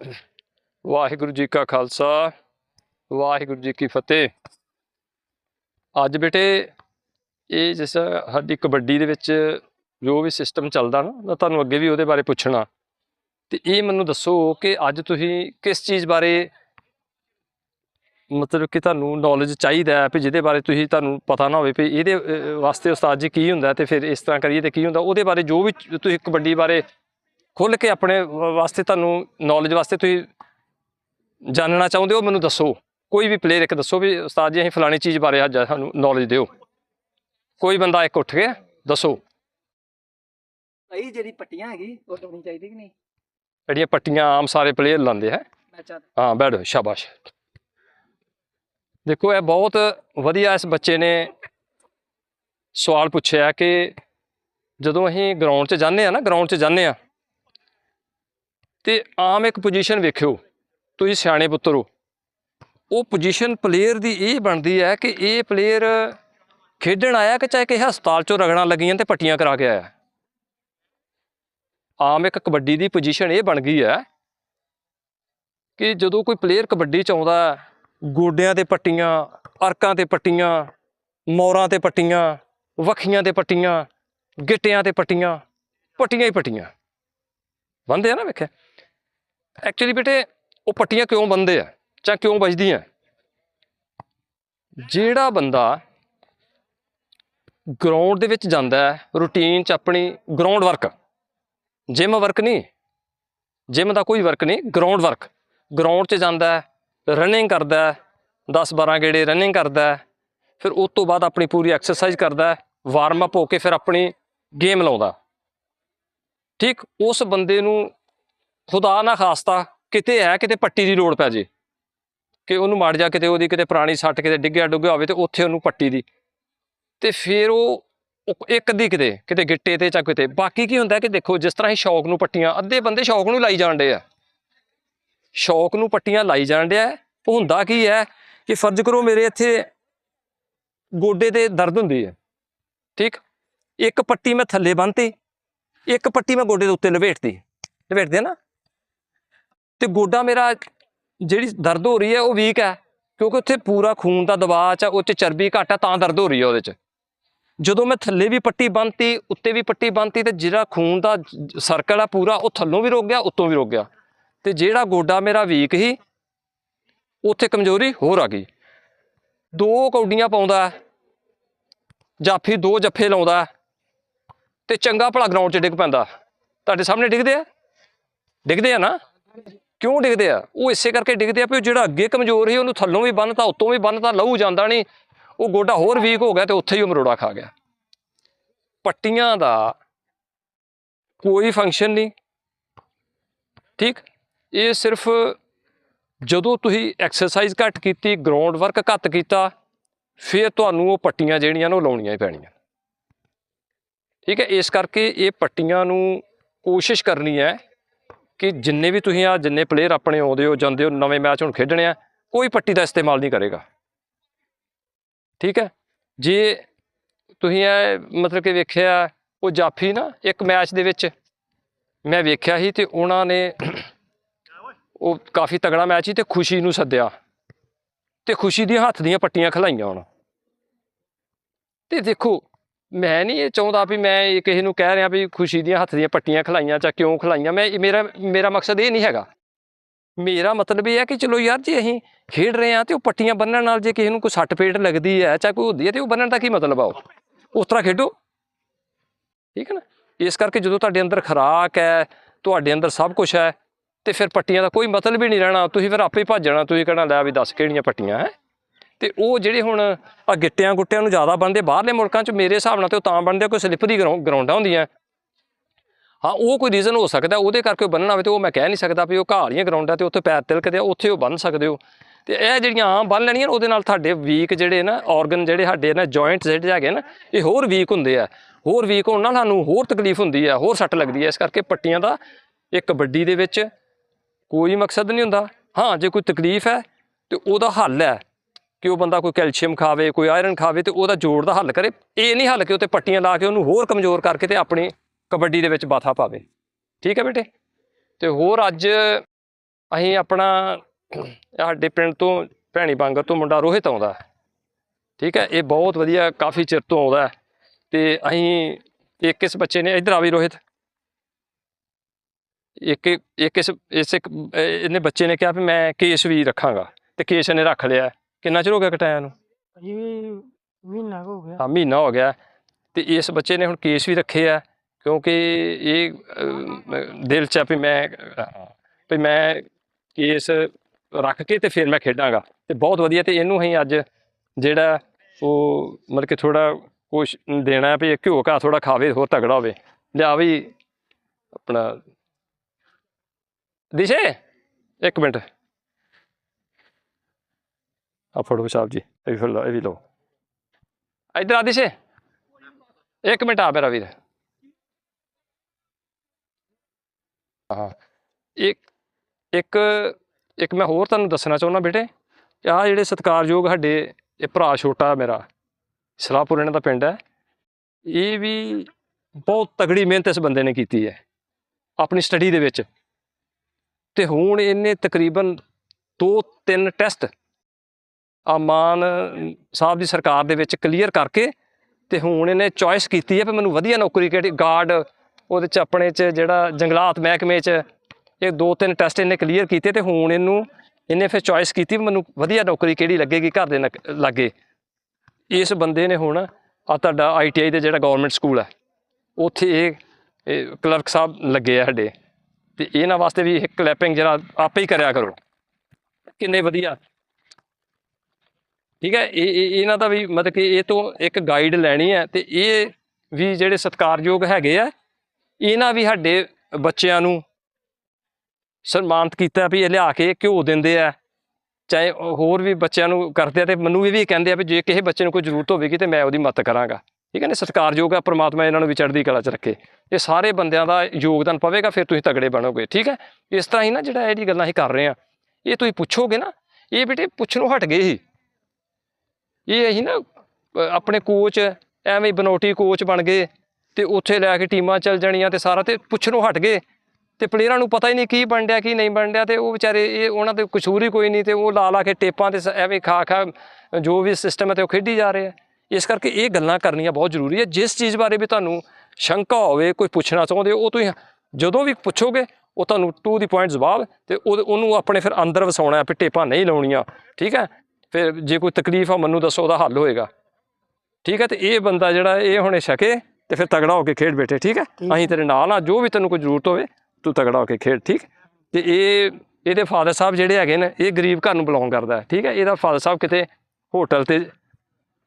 ਵਾਹਿਗੁਰੂ ਜੀ ਕਾ ਖਾਲਸਾ ਵਾਹਿਗੁਰੂ ਜੀ ਕੀ ਫਤਿਹ। ਅੱਜ ਬੇਟੇ ਇਹ ਜਿਸ ਸਾਡੀ ਕਬੱਡੀ ਦੇ ਵਿੱਚ ਜੋ ਵੀ ਸਿਸਟਮ ਚੱਲਦਾ ਨਾ ਮੈਂ ਤੁਹਾਨੂੰ ਅੱਗੇ ਵੀ ਉਹਦੇ ਬਾਰੇ ਪੁੱਛਣਾ। ਤੇ ਇਹ ਮੈਨੂੰ ਦੱਸੋ ਕਿ ਅੱਜ ਤੁਸੀਂ ਕਿਸ ਚੀਜ਼ ਬਾਰੇ ਮਤਲਬ ਕਿ ਤੁਹਾਨੂੰ ਨੌਲੇਜ ਚਾਹੀਦਾ ਹੈ ਵੀ ਜਿਹਦੇ ਬਾਰੇ ਤੁਸੀਂ ਤੁਹਾਨੂੰ ਪਤਾ ਨਾ ਹੋਵੇ ਵੀ ਇਹਦੇ ਅਹ, ਵਾਸਤੇ ਉਸਤਾਦ ਜੀ ਕੀ ਹੁੰਦਾ ਤੇ ਫਿਰ ਇਸ ਤਰ੍ਹਾਂ ਕਰੀਏ ਤੇ ਕੀ ਹੁੰਦਾ ਉਹਦੇ ਬਾਰੇ ਜੋ ਵੀ ਤੁਸੀਂ ਕਬੱਡੀ ਬਾਰੇ ਖੁੱਲ ਕੇ ਆਪਣੇ ਵਾਸਤੇ ਤੁਹਾਨੂੰ ਨੌਲੇਜ ਵਾਸਤੇ ਤੁਸੀਂ ਜਾਣਨਾ ਚਾਹੁੰਦੇ ਹੋ ਮੈਨੂੰ ਦੱਸੋ। ਕੋਈ ਵੀ ਪਲੇਅਰ ਇੱਕ ਦੱਸੋ ਵੀ ਉਸਤਾਦ ਜੀ ਅਸੀਂ ਫਲਾਣੀ ਚੀਜ਼ ਬਾਰੇ ਅੱਜ ਸਾਨੂੰ ਨੌਲੇਜ ਦਿਓ। ਕੋਈ ਬੰਦਾ ਇੱਕ ਉੱਠ ਕੇ ਦੱਸੋ। ਭਾਈ ਜਿਹੜੀ ਪੱਟੀਆਂ ਹੈਗੀ ਉਹ ਲਾਉਣੀ ਚਾਹੀਦੀ ਕਿ ਨਹੀਂ? ਜਿਹੜੀਆਂ ਪੱਟੀਆਂ ਆਮ ਸਾਰੇ ਪਲੇਅਰ ਲਾਉਂਦੇ ਹੈ। ਹਾਂ ਬੈਠੋ ਸ਼ਾਬਾਸ਼। ਦੇਖੋ ਇਹ ਬਹੁਤ ਵਧੀਆ ਇਸ ਬੱਚੇ ਨੇ ਸਵਾਲ ਪੁੱਛਿਆ ਕਿ ਜਦੋਂ ਅਸੀਂ ਗਰਾਊਂਡ 'ਚ ਜਾਂਦੇ ਆ ਨਾ ਗਰਾਊਂਡ 'ਚ ਜਾਂਦੇ ਆ ਤੇ ਆਮ ਇੱਕ ਪੋਜੀਸ਼ਨ ਵੇਖਿਓ, ਤੁਸੀਂ ਸਿਆਣੇ ਪੁੱਤਰ ਹੋ। ਉਹ ਪੋਜੀਸ਼ਨ ਪਲੇਅਰ ਦੀ ਇਹ ਬਣਦੀ ਹੈ ਕਿ ਇਹ ਪਲੇਅਰ ਖੇਡਣ ਆਇਆ ਕਿ ਚਾਹੇ ਕਿਸੇ ਹਸਪਤਾਲ 'ਚੋਂ ਰਗੜਾਂ ਲੱਗੀਆਂ ਤੇ ਪੱਟੀਆਂ ਕਰਾ ਕੇ ਆਇਆ। ਆਮ ਇੱਕ ਕਬੱਡੀ ਦੀ ਪੋਜੀਸ਼ਨ ਇਹ ਬਣ ਗਈ ਹੈ ਕਿ ਜਦੋਂ ਕੋਈ ਪਲੇਅਰ ਕਬੱਡੀ ਚ ਆਉਂਦਾ, ਗੋਡਿਆਂ ਤੇ ਪੱਟੀਆਂ, ਅਰਕਾਂ ਤੇ ਪੱਟੀਆਂ, ਮੌਰਾਂ ਤੇ ਪੱਟੀਆਂ, ਵਖੀਆਂ ਤੇ ਪੱਟੀਆਂ, ਗਿੱਟਿਆਂ ਤੇ ਪੱਟੀਆਂ ਪੱਟੀਆਂ ਹੀ ਪੱਟੀਆਂ। ਬੰਦੇ ਆ ਨਾ ਵੇਖਿਆ। ਐਕਚੁਅਲੀ ਬੇਟੇ, ਉਹ ਪੱਟੀਆਂ ਕਿਉਂ ਬੰਦੇ ਆ? ਜਾਂ ਕਿਉਂ ਵੱਜਦੀਆਂ? ਜਿਹੜਾ ਬੰਦਾ ਗਰਾਊਂਡ ਦੇ ਵਿੱਚ ਜਾਂਦਾ ਹੈ ਰੂਟੀਨ ਚ ਆਪਣੀ ਗਰਾਊਂਡ ਵਰਕ ਜਿਮ ਵਰਕ ਨਹੀਂ ਜਿਮ ਦਾ ਕੋਈ ਵਰਕ ਨਹੀਂ ਗਰਾਊਂਡ ਵਰਕ ਗਰਾਊਂਡ 'ਚ ਜਾਂਦਾ ਹੈ ਰਨਿੰਗ ਕਰਦਾ ਹੈ 10 12 ਗੇੜੇ ਰਨਿੰਗ ਕਰਦਾ ਹੈ, ਫਿਰ ਉਸ ਤੋਂ ਬਾਅਦ ਆਪਣੀ ਪੂਰੀ ਐਕਸਰਸਾਈਜ਼ ਕਰਦਾ ਹੈ ਵਾਰਮ ਅਪ ਹੋ ਕੇ ਫਿਰ ਆਪਣੀ ਗੇਮ ਲਾਉਂਦਾ। ਠੀਕ, ਉਸ ਬੰਦੇ ਨੂੰ ਖੁਦਾ ਨਾ ਖਾਸਤਾ ਕਿਤੇ ਹੈ, ਕਿਤੇ ਪੱਟੀ ਦੀ ਲੋੜ ਪੈ ਜੇ। ਕਿ ਉਹਨੂੰ ਮੜ ਜਾ, ਕਿਤੇ ਉਹਦੀ ਕਿਤੇ ਪੁਰਾਣੀ ਸੱਟ ਕਿਤੇ ਡਿੱਗਿਆ ਡੁੱਗਿਆ ਹੋਵੇ ਤੇ ਉੱਥੇ ਉਹਨੂੰ ਪੱਟੀ ਦੀ। ਤੇ ਫਿਰ ਉਹ ਇੱਕ ਦੀ ਕਿਤੇ ਕਿਤੇ ਗਿੱਟੇ ਤੇ ਜਾਂ ਕਿਤੇ। ਬਾਕੀ ਕੀ ਹੁੰਦਾ ਕਿ ਦੇਖੋ, ਜਿਸ ਤਰ੍ਹਾਂ ਹੀ ਸ਼ੌਕ ਨੂੰ ਪੱਟੀਆਂ, ਅੱਧੇ ਬੰਦੇ ਸ਼ੌਕ ਨੂੰ ਲਾਈ ਜਾਂਦੇ ਆ। ਸ਼ੌਕ ਨੂੰ ਪੱਟੀਆਂ ਲਾਈ ਜਾਂਦੇ ਆ ਉਹ ਹੁੰਦਾ ਕੀ ਹੈ ਕਿ ਫਰਜ਼ ਕਰੋ ਮੇਰੇ ਇੱਥੇ ਗੋਡੇ ਤੇ ਦਰਦ ਹੁੰਦੀ ਹੈ। ਠੀਕ? ਇੱਕ ਪੱਟੀ ਮੈਂ ਥੱਲੇ ਬੰਨਤੀ, ਇੱਕ ਪੱਟੀ ਮੈਂ ਗੋਡੇ ਦੇ ਉੱਤੇ ਲਪੇਟਤੀ ਲਪੇਟਦੇ ਆ ਨਾ? ਤੇ ਗੋਡਾ ਮੇਰਾ ਜਿਹੜੀ ਦਰਦ ਹੋ ਰਹੀ ਹੈ ਉਹ ਵੀਕ ਹੈ ਕਿਉਂਕਿ ਉੱਥੇ ਪੂਰਾ ਖੂਨ ਦਾ ਦਬਾਅ ਚ ਆ, ਉਹ 'ਚ ਚਰਬੀ ਘੱਟ ਹੈ ਤਾਂ ਦਰਦ ਹੋ ਰਹੀ ਹੈ ਉਹਦੇ 'ਚ। ਜਦੋਂ ਮੈਂ ਥੱਲੇ ਵੀ ਪੱਟੀ ਬੰਨਤੀ ਉੱਤੇ ਵੀ ਪੱਟੀ ਬੰਨਤੀ ਤੇ ਜਿਹੜਾ ਖੂਨ ਦਾ ਸਰਕਲ ਆ ਪੂਰਾ ਉਹ ਥੱਲੋਂ ਵੀ ਰੁਕ ਗਿਆ ਉੱਤੋਂ ਵੀ ਰੁਕ ਗਿਆ। ਤੇ ਜਿਹੜਾ ਗੋਡਾ ਮੇਰਾ ਵੀਕ ਸੀ ਉੱਥੇ ਕਮਜ਼ੋਰੀ ਹੋਰ ਆ ਗਈ। ਦੋ ਕੌਡੀਆਂ ਪਾਉਂਦਾ ਜਾਫੀ ਦੋ ਜੱਫੇ ਲਾਉਂਦਾ ਤੇ ਚੰਗਾ ਭਲਾ ਗਰਾਊਂਡ 'ਚ ਡਿੱਗ ਪੈਂਦਾ। ਤੁਹਾਡੇ ਸਾਹਮਣੇ ਡਿੱਗਦੇ ਆ? ਡਿੱਗਦੇ ਆ ਨਾ? ਕਿਉਂ ਡਿੱਗਦੇ ਆ? ਉਹ ਇਸੇ ਕਰਕੇ ਡਿੱਗਦੇ ਆ ਵੀ ਉਹ ਜਿਹੜਾ ਅੱਗੇ ਕਮਜ਼ੋਰ ਸੀ, ਉਹਨੂੰ ਥੱਲੋਂ ਵੀ ਬੰਨਤਾ, ਉੱਤੋਂ ਵੀ ਬੰਨਤਾ, ਲਹੂ ਜਾਂਦਾ ਨਹੀਂ। ਉਹ ਗੋਡਾ ਹੋਰ ਵੀਕ ਹੋ ਗਿਆ ਤੇ ਉੱਥੇ ਹੀ ਉਹ ਮਰੋੜਾ ਖਾ ਗਿਆ। ਪੱਟੀਆਂ ਦਾ ਕੋਈ ਫੰਕਸ਼ਨ ਨਹੀਂ। ਠੀਕ? ਇਹ ਸਿਰਫ ਜਦੋਂ ਤੁਸੀਂ ਐਕਸਰਸਾਈਜ਼ ਘੱਟ ਕੀਤੀ ਗਰਾਊਂਡ ਵਰਕ ਘੱਟ ਕੀਤਾ, ਫਿਰ ਤੁਹਾਨੂੰ ਉਹ ਪੱਟੀਆਂ ਜਿਹੜੀਆਂ ਨੇ ਉਹ ਲਾਉਣੀਆਂ ਹੀ ਪੈਣੀਆਂ। ਠੀਕ ਹੈ? ਇਸ ਕਰਕੇ ਇਹ ਪੱਟੀਆਂ ਨੂੰ ਕੋਸ਼ਿਸ਼ ਕਰਨੀ ਹੈ ਕਿ ਜਿੰਨੇ ਵੀ ਤੁਸੀਂ ਆ, ਜਿੰਨੇ ਪਲੇਅਰ ਆਪਣੇ ਆਉਂਦੇ ਹੋ, ਜਾਂਦੇ ਹੋ, ਨਵੇਂ ਮੈਚ ਹੁਣ ਖੇਡਣੇ ਆ, ਕੋਈ ਪੱਟੀ ਦਾ ਇਸਤੇਮਾਲ ਨਹੀਂ ਕਰੇਗਾ। ਠੀਕ ਹੈ? ਜੇ ਤੁਸੀਂ ਇਹ ਮਤਲਬ ਕਿ ਵੇਖਿਆ, ਉਹ ਜਾਫੀ ਨਾ, ਇੱਕ ਮੈਚ ਦੇ ਵਿੱਚ ਮੈਂ ਵੇਖਿਆ ਸੀ ਤੇ ਉਹਨਾਂ ਨੇ ਉਹ ਕਾਫੀ ਤਗੜਾ ਮੈਚ ਸੀ ਤੇ ਖੁਸ਼ੀ ਨੂੰ ਸੱਦਿਆ। ਤੇ ਖੁਸ਼ੀ ਦੀਆਂ ਹੱਥ ਦੀਆਂ ਪੱਟੀਆਂ ਖਲਾਈਆਂ ਉਹਨਾਂ। ਤੇ ਦੇਖੋ ਮੈਂ ਨਹੀਂ ਇਹ ਚਾਹੁੰਦਾ ਵੀ ਮੈਂ ਇਹ ਕਿਸੇ ਨੂੰ ਕਹਿ ਰਿਹਾ ਵੀ ਖੁਸ਼ੀ ਦੀਆਂ ਹੱਥ ਦੀਆਂ ਪੱਟੀਆਂ ਖਲਾਈਆਂ ਜਾਂ ਕਿਉਂ ਖਲਾਈਆਂ। ਮੈਂ ਮੇਰਾ ਮੇਰਾ ਮਕਸਦ ਇਹ ਨਹੀਂ ਹੈਗਾ। ਮੇਰਾ ਮਤਲਬ ਇਹ ਹੈ ਕਿ ਚਲੋ ਯਾਰ ਜੇ ਅਸੀਂ ਖੇਡ ਰਹੇ ਹਾਂ ਤੇ ਉਹ ਪੱਟੀਆਂ ਬੰਨਣ ਨਾਲ ਜੇ ਕਿਸੇ ਨੂੰ ਕੋਈ ਸੱਟ ਪੇਟ ਲੱਗਦੀ ਹੈ ਚਾਹੇ ਕੋਈ ਹੁੰਦੀ ਹੈ ਤੇ ਉਹ ਬੰਨਣ ਦਾ ਕੀ ਮਤਲਬ ਆ ਉਹ? ਉਸ ਤਰ੍ਹਾਂ ਖੇਡੋ। ਠੀਕ ਹੈ ਨਾ? ਇਸ ਕਰਕੇ ਜਦੋਂ ਤੁਹਾਡੇ ਅੰਦਰ ਖੁਰਾਕ ਹੈ, ਤੁਹਾਡੇ ਅੰਦਰ ਸਭ ਕੁਝ ਹੈ ਤੇ ਫਿਰ ਪੱਟੀਆਂ ਦਾ ਕੋਈ ਮਤਲਬ ਹੀ ਨਹੀਂ ਰਹਿਣਾ। ਤੁਸੀਂ ਫਿਰ ਆਪੇ ਭੱਜਣਾ ਤੁਸੀਂ ਕਹਿਣਾ ਲੈ ਵੀ ਦੱਸ ਕਿਹੜੀਆਂ ਪੱਟੀਆਂ, ਹੈ? ਤੇ ਉਹ ਜਿਹੜੇ ਹੁਣ ਆ ਗਿੱਟਿਆਂ ਗੁੱਟਿਆਂ ਨੂੰ ਜ਼ਿਆਦਾ ਬੰਦੇ ਬਾਹਰਲੇ ਮੁਲਕਾਂ 'ਚ ਮੇਰੇ ਹਿਸਾਬ ਨਾਲ ਤੇ ਉਹ ਤਾਂ ਬਣਦੇ ਕੋਈ ਸਲਿੱਪ ਸਲਿੱਪਰੀ ਗਰਾਊਂਡਾਂ ਹੁੰਦੀਆਂ। ਹਾਂ, ਉਹ ਕੋਈ ਰੀਜ਼ਨ ਹੋ ਸਕਦਾ, ਉਹਦੇ ਕਰਕੇ ਉਹ ਬੰਨਣਾ ਹੋਵੇ ਤੇ ਉਹ ਮੈਂ ਕਹਿ ਨਹੀਂ ਸਕਦਾ ਵੀ ਉਹ ਘਾਹ ਵਾਲੀਆਂ ਗਰਾਊਂਡਾਂ ਤੇ ਉੱਥੇ ਪੈਰ ਤਿਲਕਦੇ ਆ, ਉੱਥੇ ਉਹ ਬੰਨ ਸਕਦੇ ਹੋ। ਤੇ ਇਹ ਜਿਹੜੀਆਂ ਆਮ ਬੰਨ ਲੈਣੀਆਂ ਉਹਦੇ ਨਾਲ ਤੁਹਾਡੇ ਵੀਕ ਜਿਹੜੇ ਨਾ ਆਰਗਨ ਜਿਹੜੇ ਸਾਡੇ ਨਾ ਜੁਆਇੰਟਸ ਜਿਹੜੇ ਹੈਗੇ ਨਾ, ਇਹ ਹੋਰ ਵੀਕ ਹੁੰਦੇ ਆ। ਹੋਰ ਵੀਕ ਹੋਣ ਨਾਲ ਸਾਨੂੰ ਹੋਰ ਤਕਲੀਫ ਹੁੰਦੀ ਆ, ਹੋਰ ਸੱਟ ਲੱਗਦੀ ਹੈ ਇਸ ਕਰਕੇ ਪੱਟੀਆਂ ਦਾ ਇਹ ਕਬੱਡੀ ਦੇ ਵਿੱਚ ਕੋਈ ਮਕਸਦ ਨਹੀਂ ਹੁੰਦਾ। ਹਾਂ, ਜੇ ਕੋਈ ਤਕਲੀਫ ਹੈ ਤੇ ਉਹਦਾ ਹੱਲ ਹੈ। ਕਿ ਉਹ ਬੰਦਾ ਕੋਈ ਕੈਲਸ਼ੀਅਮ ਖਾਵੇ, ਕੋਈ ਆਇਰਨ ਖਾਵੇ ਤੇ ਉਹਦਾ ਜੋੜ ਦਾ ਹੱਲ ਕਰੇ। ਇਹ ਨਹੀਂ ਹੱਲ ਕਿ ਉੱਤੇ ਪੱਟੀਆਂ ਲਾ ਕੇ ਉਹਨੂੰ ਹੋਰ ਕਮਜ਼ੋਰ ਕਰਕੇ ਤੇ ਆਪਣੀ ਕਬੱਡੀ ਦੇ ਵਿੱਚ ਬਾਥਾ ਪਾਵੇ। ਠੀਕ ਹੈ ਬੇਟੇ? ਤੇ ਹੋਰ ਅੱਜ ਅਸੀਂ ਆਪਣਾ ਸਾਡੇ ਪਿੰਡ ਤੋਂ ਭੈਣੀ ਬਾਂਗਰ ਤੋਂ ਮੁੰਡਾ ਰੋਹਿਤ ਆਉਂਦਾ ਠੀਕ ਹੈ? ਇਹ ਬਹੁਤ ਵਧੀਆ ਕਾਫੀ ਚਿਰ ਤੋਂ ਆਉਂਦਾ ਹੈ ਤੇ ਅਸੀਂ ਇੱਕ ਇਸ ਬੱਚੇ ਨੇ? ਇੱਧਰ ਆ ਵੀ ਰੋਹਿਤ। ਇੱਕ ਇੱਕ ਇਸ ਇਸ ਇੱਕ ਇਹਨੇ ਬੱਚੇ ਨੇ ਕਿਹਾ ਵੀ ਮੈਂ ਕੇਸ ਵੀ ਰੱਖਾਂਗਾ ਤੇ ਕੇਸ ਨੇ ਰੱਖ ਲਿਆ ਕਿੰਨਾ ਚਿਰ ਹੋ ਗਿਆ ਕਟਾਇਆ ਨੂੰ? ਜੀ ਮਹੀਨਾ ਕੁ ਹੋ ਗਿਆ। ਹਾਂ ਮਹੀਨਾ ਹੋ ਗਿਆ। ਤੇ ਇਸ ਬੱਚੇ ਨੇ ਹੁਣ ਕੇਸ ਵੀ ਰੱਖੇ ਆ ਕਿਉਂਕਿ ਇਹ ਅਹ, ਦਿਲ ਚ ਆ ਵੀ ਮੈਂ ਵੀ ਮੈਂ ਕੇਸ ਰੱਖ ਕੇ ਤੇ ਫਿਰ ਮੈਂ ਖੇਡਾਂਗਾ। ਤੇ ਬਹੁਤ ਵਧੀਆ ਤੇ ਇਹਨੂੰ ਅਸੀਂ ਅੱਜ ਜਿਹੜਾ ਉਹ ਮਤਲਬ ਕਿ ਥੋੜਾ ਕੁਛ ਦੇਣਾ ਵੀ ਇਹ ਘਿਓ ਘਾ ਥੋੜਾ ਖਾਵੇ ਹੋਰ ਤਗੜਾ ਹੋਵੇ। ਲਿਆ ਵੀ ਆਪਣਾ ਦਿਸ਼ੇ ਇੱਕ ਮਿੰਟ। ਆ ਫੜੋ ਸਾਹਿਬ ਜੀ, ਇਹ ਵੀ ਫੜ ਲਓ ਇਹ ਵੀ ਲਓ। ਇੱਧਰ ਆ ਦਿਸ਼ੇ। ਇੱਕ ਮਿੰਟ ਆ ਮੇਰਾ ਵੀਰ। ਇੱਕ ਇੱਕ ਇੱਕ ਮੈਂ ਹੋਰ ਤੁਹਾਨੂੰ ਦੱਸਣਾ ਚਾਹੁੰਦਾ ਬੇਟੇ ਆ ਜਿਹੜੇ ਸਤਿਕਾਰਯੋਗ ਸਾਡੇ ਇਹ ਭਰਾ ਛੋਟਾ ਮੇਰਾ, ਸਲਾਹਪੁਰ ਇਹਨਾਂ ਦਾ ਪਿੰਡ ਹੈ, ਇਹ ਵੀ ਬਹੁਤ ਤਗੜੀ ਮਿਹਨਤ ਇਸ ਬੰਦੇ ਨੇ ਕੀਤੀ ਹੈ, ਆਪਣੀ ਸਟੱਡੀ ਦੇ ਵਿੱਚ। ਤੇ ਹੁਣ ਇਹਨੇ ਤਕਰੀਬਨ 2-3 ਟੈਸਟ ਆ ਮਾਨ ਸਾਹਿਬ ਦੀ ਸਰਕਾਰ ਦੇ ਵਿੱਚ ਕਲੀਅਰ ਕਰਕੇ ਤੇ ਹੁਣ ਇਹਨੇ ਚੋਇਸ ਕੀਤੀ ਹੈ ਵੀ ਮੈਨੂੰ ਵਧੀਆ ਨੌਕਰੀ ਕਿਹੜੀ ਗਾਰਡ ਉਹਦੇ ਚ ਆਪਣੇ ਚ ਜਿਹੜਾ ਜੰਗਲਾਤ ਮਹਿਕਮੇ ਚ ਇਹ ਦੋ ਤਿੰਨ ਟੈਸਟ ਇਹਨੇ ਕਲੀਅਰ ਕੀਤੇ ਤੇ ਹੁਣ ਇਹਨੂੰ, ਇਹਨੇ ਫਿਰ ਚੋਇਸ ਕੀਤੀ ਵੀ ਮੈਨੂੰ ਵਧੀਆ ਨੌਕਰੀ ਕਿਹੜੀ ਲੱਗੇਗੀ, ਘਰ ਦੇ ਨਕ- ਲਾਗੇ। ਇਸ ਬੰਦੇ ਨੇ ਹੁਣ ਆ ਤੁਹਾਡਾ ਆਈਟੀਆਈ ਦੇ ਜਿਹੜਾ ਗਵਰਨਮੈਂਟ ਸਕੂਲ ਹੈ, ਉੱਥੇ ਇਹ ਕਲਰਕ ਸਾਹਿਬ ਲੱਗੇ ਆ ਸਾਡੇ। ਤੇ ਇਹਨਾਂ ਵਾਸਤੇ ਵੀ ਇਹ ਕਲੈਪਿੰਗ ਜਿਹੜਾ ਆਪੇ ਹੀ ਕਰਿਆ ਕਰੋ। ਕਿੰਨੇ ਵਧੀਆ। ਠੀਕ ਹੈ, ਇਹ ਇਹਨਾਂ ਦਾ ਵੀ ਮਤਲਬ ਕਿ ਇਹ ਤੋਂ ਇੱਕ ਗਾਈਡ ਲੈਣੀ ਹੈ ਤੇ ਇਹ ਵੀ ਜਿਹੜੇ ਸਤਿਕਾਰਯੋਗ ਹੈਗੇ ਆ, ਇਹਨਾਂ ਵੀ ਸਾਡੇ ਬੱਚਿਆਂ ਨੂੰ ਸਨਮਾਨਿਤ ਕੀਤਾ ਵੀ ਇਹ ਲਿਆ ਕੇ ਘਿਓ ਦਿੰਦੇ ਆ, ਚਾਹੇ ਹੋਰ ਵੀ ਬੱਚਿਆਂ ਨੂੰ ਕਰਦੇ ਆ ਤੇ ਮੈਨੂੰ ਇਹ ਵੀ ਕਹਿੰਦੇ ਆ ਵੀ ਜੇ ਕਿਸੇ ਬੱਚੇ ਨੂੰ ਕੋਈ ਜ਼ਰੂਰਤ ਹੋਵੇਗੀ ਤੇ ਮੈਂ ਉਹਦੀ ਮਦਦ ਕਰਾਂਗਾ। ਠੀਕ ਹੈ ਨੇ, ਸਤਿਕਾਰਯੋਗ ਆ, ਪ੍ਰਮਾਤਮਾ ਇਹਨਾਂ ਨੂੰ ਵੀ ਚੜ੍ਹਦੀ ਕਲਾ 'ਚ ਰੱਖੇ। ਇਹ ਸਾਰੇ ਬੰਦਿਆਂ ਦਾ ਯੋਗਦਾਨ ਪਵੇਗਾ, ਫਿਰ ਤੁਸੀਂ ਤਗੜੇ ਬਣੋਗੇ। ਠੀਕ ਹੈ, ਇਸ ਤਰ੍ਹਾਂ ਹੀ ਨਾ ਜਿਹੜਾ ਇਹ ਜੀ ਗੱਲਾਂ ਅਸੀਂ ਕਰ ਰਹੇ ਆ ਇਹ ਤੁਸੀਂ ਪੁੱਛੋਗੇ ਨਾ, ਇਹ ਬੇਟੇ ਪੁੱਛਣੋਂ ਹਟ ਗਏ ਸੀ। ਇਹ ਅਸੀਂ ਨਾ ਆਪਣੇ ਕੋਚ ਐਵੇਂ ਬਨੋਟੀ ਕੋਚ ਬਣ ਗਏ ਤੇ ਉੱਥੇ ਲੈ ਕੇ ਟੀਮਾਂ ਚੱਲ ਜਾਣੀਆਂ ਤੇ ਸਾਰਾ ਤੇ ਪੁੱਛਣੋਂ ਹਟ ਗਏ ਤੇ ਪਲੇਅਰਾਂ ਨੂੰ ਪਤਾ ਹੀ ਨਹੀਂ ਕੀ ਬਣ ਡਿਆ ਕੀ ਨਹੀਂ ਬਣ ਡਿਆ ਤੇ ਉਹ ਵਿਚਾਰੇ ਇਹ ਉਹਨਾਂ ਦੇ ਕਸੂਰ ਹੀ ਕੋਈ ਨਹੀਂ ਤੇ ਉਹ ਲਾ ਲਾ ਕੇ ਟੇਪਾਂ ਤੇ ਸ- ਐਵੇਂ ਖਾ ਖਾ ਜੋ ਵੀ ਸਿਸਟਮ ਹੈ ਤੇ ਉਹ ਖੇਡੀ ਜਾ ਰਹੇ ਆ। ਇਸ ਕਰਕੇ ਇਹ ਗੱਲਾਂ ਕਰਨੀਆਂ ਬਹੁਤ ਜ਼ਰੂਰੀ ਹੈ। ਜਿਸ ਚੀਜ਼ ਬਾਰੇ ਵੀ ਤੁਹਾਨੂੰ ਸ਼ੰਕਾ ਹੋਵੇ, ਕੋਈ ਪੁੱਛਣਾ ਚਾਹੁੰਦੇ ਹੋ, ਉਹ ਤੁਸੀਂ ਜਦੋਂ ਵੀ ਪੁੱਛੋਗੇ, ਉਹ ਤੁਹਾਨੂੰ ਟੂ ਦੀ ਪੁਆਇੰਟ ਜਵਾਬ ਤੇ ਉਹ- ਉਹਨੂੰ ਆਪਣੇ ਫਿਰ ਅੰਦਰ ਵਸਾਉਣਾ ਹੈ ਟੇਪਾਂ ਨਹੀਂ ਲਾਉਣੀਆਂ, ਠੀਕ ਹੈ? ਫਿਰ ਜੇ ਕੋਈ ਤਕਲੀਫ ਆ ਮੈਨੂੰ ਦੱਸੋ ਉਹਦਾ ਹੱਲ ਹੋਏਗਾ। ਠੀਕ ਹੈ ਤੇ ਇਹ ਬੰਦਾ ਜਿਹੜਾ ਇਹ ਹੁਣੇ ਛਕੇ ਤੇ ਫਿਰ ਤਗੜਾ ਹੋ ਕੇ ਖੇਡ ਬੈਠੇ ਠੀਕ ਹੈ। ਅਸੀਂ ਤੇਰੇ ਨਾਲ ਆ ਜੋ ਵੀ ਤੈਨੂੰ ਕੋਈ ਜ਼ਰੂਰਤ ਹੋਵੇ ਤੂੰ ਤਗੜਾ ਹੋ ਕੇ ਖੇਡ ਠੀਕ? ਤੇ ਇਹ ਇਹਦੇ ਫਾਦਰ ਸਾਹਿਬ ਜਿਹੜੇ ਹੈਗੇ ਨੇ ਇਹ ਗਰੀਬ ਘਰ ਨੂੰ ਬਿਲੋਂਗ ਕਰਦਾ ਠੀਕ ਹੈ ਇਹਦਾ ਫਾਦਰ ਸਾਹਿਬ ਕਿਤੇ ਹੋਟਲ ਤੇ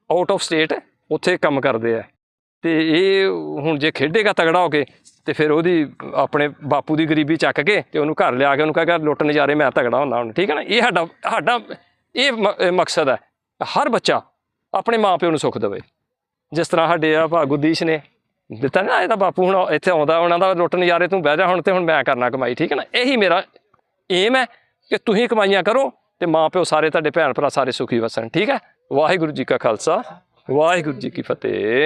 ਆਊਟ ਆਫ ਸਟੇਟ ਉੱਥੇ ਕੰਮ ਕਰਦੇ ਆ। ਤੇ ਇਹ ਹੁਣ ਜੇ ਖੇਡੇਗਾ ਤਗੜਾ ਹੋ ਕੇ ਤੇ ਫਿਰ ਉਹਦੀ ਆਪਣੇ ਬਾਪੂ ਦੀ ਗਰੀਬੀ ਚੱਕ ਕੇ ਤੇ ਉਹਨੂੰ ਘਰ ਲਿਆ ਕੇ ਉਹਨੂੰ ਕਹੇਗਾ ਲੁੱਟ ਨਜ਼ਾਰੇ ਮੈਂ ਤਗੜਾ ਹੁੰਦਾ ਹੁਣ ਠੀਕ ਹੈ ਨਾ? ਇਹ ਸਾਡਾ ਸਾਡਾ ਇਹ ਮਕਸਦ ਹੈ। ਹਰ ਬੱਚਾ ਆਪਣੇ ਮਾਪਿਓ ਨੂੰ ਸੁੱਖ ਦੇਵੇ। ਜਿਸ ਤਰ੍ਹਾਂ ਸਾਡੇ ਆ ਭਾਗੁਦੀਸ਼ ਨੇ ਦਿੱਤਾ ਨਾ ਇਹਦਾ ਬਾਪੂ ਹੁਣ ਇੱਥੇ ਆਉਂਦਾ, ਉਹਨਾਂ ਦਾ ਲੁੱਟ ਨਜ਼ਾਰੇ ਤੂੰ ਬਹਿ ਜਾ, ਹੁਣ ਤੇ ਹੁਣ ਮੈਂ ਕਰਨਾ ਕਮਾਈ, ਠੀਕ ਹੈ ਨਾ? ਇਹੀ ਮੇਰਾ ਏਮ ਹੈ ਕਿ ਤੁਸੀਂ ਕਮਾਈਆਂ ਕਰੋ ਤੇ ਮਾਪਿਓ ਸਾਰੇ ਤੁਹਾਡੇ ਭੈਣ ਭਰਾ ਸਾਰੇ ਸੁਖੀ ਵਸਣ, ਠੀਕ ਹੈ? ਵਾਹਿਗੁਰੂ ਜੀ ਕਾ ਖਾਲਸਾ, ਵਾਹਿਗੁਰੂ ਜੀ ਕੀ ਫਤਿਹ।